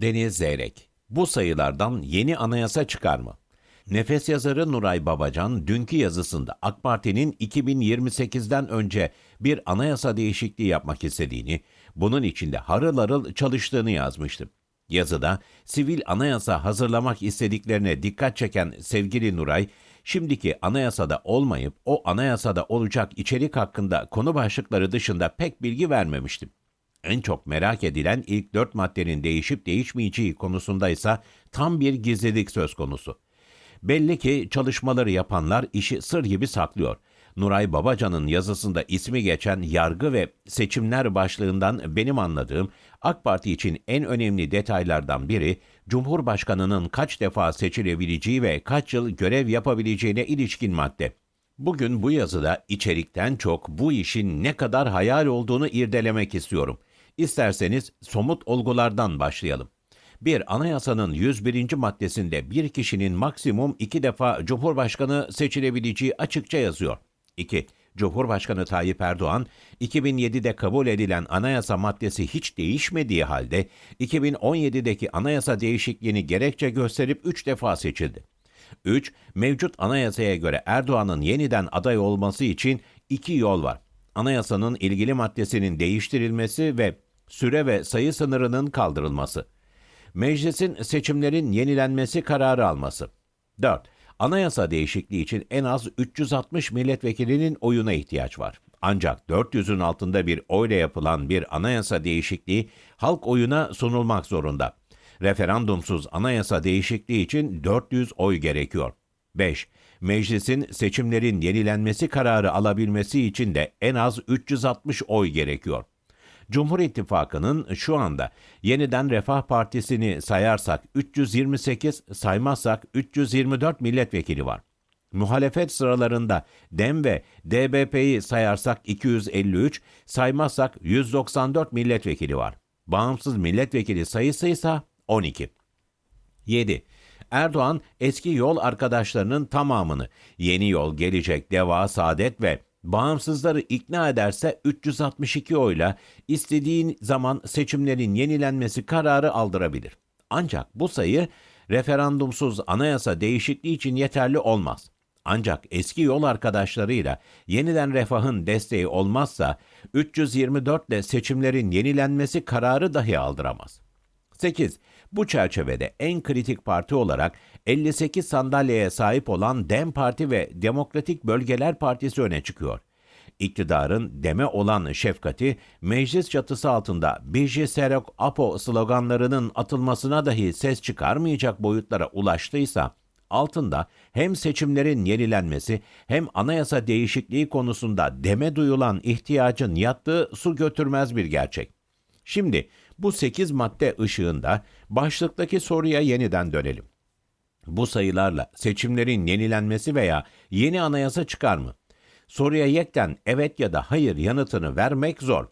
Deniz Zeyrek. Bu sayılardan yeni anayasa çıkar mı? Nefes yazarı Nuray Babacan dünkü yazısında AK Parti'nin 2028'den önce bir anayasa değişikliği yapmak istediğini, bunun içinde harıl harıl çalıştığını yazmıştı. Yazıda sivil anayasa hazırlamak istediklerine dikkat çeken sevgili Nuray, şimdiki anayasada olmayıp o anayasada olacak içerik hakkında konu başlıkları dışında pek bilgi vermemişti. En çok merak edilen ilk dört maddenin değişip değişmeyeceği konusunda ise tam bir gizlilik söz konusu. Belli ki çalışmaları yapanlar işi sır gibi saklıyor. Nuray Babacan'ın yazısında ismi geçen yargı ve seçimler başlığından benim anladığım AK Parti için en önemli detaylardan biri Cumhurbaşkanının kaç defa seçilebileceği ve kaç yıl görev yapabileceğine ilişkin madde. Bugün bu yazıda içerikten çok bu işin ne kadar hayal olduğunu irdelemek istiyorum. İsterseniz somut olgulardan başlayalım. Bir anayasanın 101. maddesinde bir kişinin maksimum iki defa Cumhurbaşkanı seçilebileceği açıkça yazıyor. 2. Cumhurbaşkanı Tayyip Erdoğan, 2007'de kabul edilen anayasa maddesi hiç değişmediği halde 2017'deki anayasa değişikliğini gerekçe gösterip 3 defa seçildi. 3. Mevcut anayasaya göre Erdoğan'ın yeniden aday olması için iki yol var. Anayasanın ilgili maddesinin değiştirilmesi ve süre ve sayı sınırının kaldırılması. Meclisin seçimlerin yenilenmesi kararı alması. 4. Anayasa değişikliği için en az 360 milletvekilinin oyuna ihtiyaç var. Ancak 400'ün altında bir oyla yapılan bir anayasa değişikliği halk oyuna sunulmak zorunda. Referandumsuz anayasa değişikliği için 400 oy gerekiyor. 5. Meclisin seçimlerin yenilenmesi kararı alabilmesi için de en az 360 oy gerekiyor. Cumhur İttifakı'nın şu anda yeniden Refah Partisi'ni sayarsak 328, saymazsak 324 milletvekili var. Muhalefet sıralarında DEM ve DBP'yi sayarsak 253, saymazsak 194 milletvekili var. Bağımsız milletvekili sayısı ise 12. 7. Erdoğan eski yol arkadaşlarının tamamını Yeni Yol, Gelecek, Deva, Saadet ve bağımsızları ikna ederse 362 oyla istediğin zaman seçimlerin yenilenmesi kararı aldırabilir. Ancak bu sayı referandumsuz anayasa değişikliği için yeterli olmaz. Ancak eski yol arkadaşlarıyla yeniden refahın desteği olmazsa 324 ile seçimlerin yenilenmesi kararı dahi aldıramaz. 8. Bu çerçevede en kritik parti olarak 58 sandalyeye sahip olan DEM Parti ve Demokratik Bölgeler Partisi öne çıkıyor. İktidarın deme olan şefkati meclis çatısı altında Biji Serok Apo sloganlarının atılmasına dahi ses çıkarmayacak boyutlara ulaştıysa altında hem seçimlerin yenilenmesi hem anayasa değişikliği konusunda deme duyulan ihtiyacın yattığı su götürmez bir gerçek. Şimdi bu 8 madde ışığında başlıktaki soruya yeniden dönelim. Bu sayılarla seçimlerin yenilenmesi veya yeni anayasa çıkar mı? Soruya yekten evet ya da hayır yanıtını vermek zor.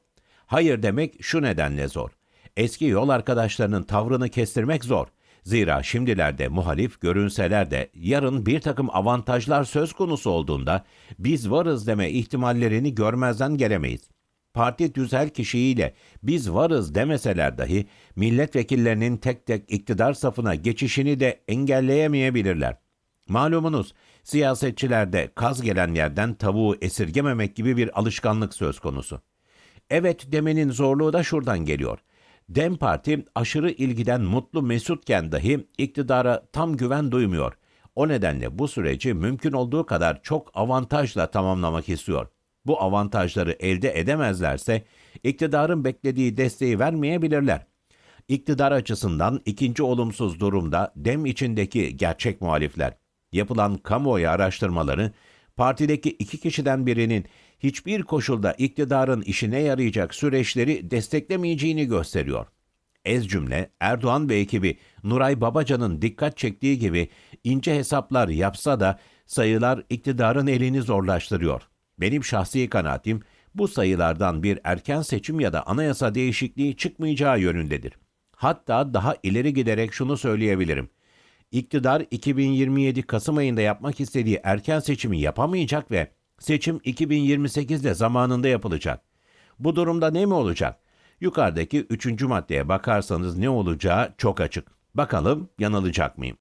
Hayır demek şu nedenle zor. Eski yol arkadaşlarının tavrını kestirmek zor. Zira şimdilerde muhalif görünseler de yarın bir takım avantajlar söz konusu olduğunda biz varız deme ihtimallerini görmezden gelemeyiz parti düzel kişiyle biz varız demeseler dahi milletvekillerinin tek tek iktidar safına geçişini de engelleyemeyebilirler. Malumunuz siyasetçilerde kaz gelen yerden tavuğu esirgememek gibi bir alışkanlık söz konusu. Evet demenin zorluğu da şuradan geliyor. Dem Parti aşırı ilgiden mutlu mesutken dahi iktidara tam güven duymuyor. O nedenle bu süreci mümkün olduğu kadar çok avantajla tamamlamak istiyor bu avantajları elde edemezlerse iktidarın beklediği desteği vermeyebilirler. İktidar açısından ikinci olumsuz durumda dem içindeki gerçek muhalifler. Yapılan kamuoyu araştırmaları partideki iki kişiden birinin hiçbir koşulda iktidarın işine yarayacak süreçleri desteklemeyeceğini gösteriyor. Ez cümle Erdoğan ve ekibi Nuray Babacan'ın dikkat çektiği gibi ince hesaplar yapsa da sayılar iktidarın elini zorlaştırıyor. Benim şahsi kanaatim bu sayılardan bir erken seçim ya da anayasa değişikliği çıkmayacağı yönündedir. Hatta daha ileri giderek şunu söyleyebilirim. İktidar 2027 Kasım ayında yapmak istediği erken seçimi yapamayacak ve seçim 2028'de zamanında yapılacak. Bu durumda ne mi olacak? Yukarıdaki üçüncü maddeye bakarsanız ne olacağı çok açık. Bakalım yanılacak mıyım?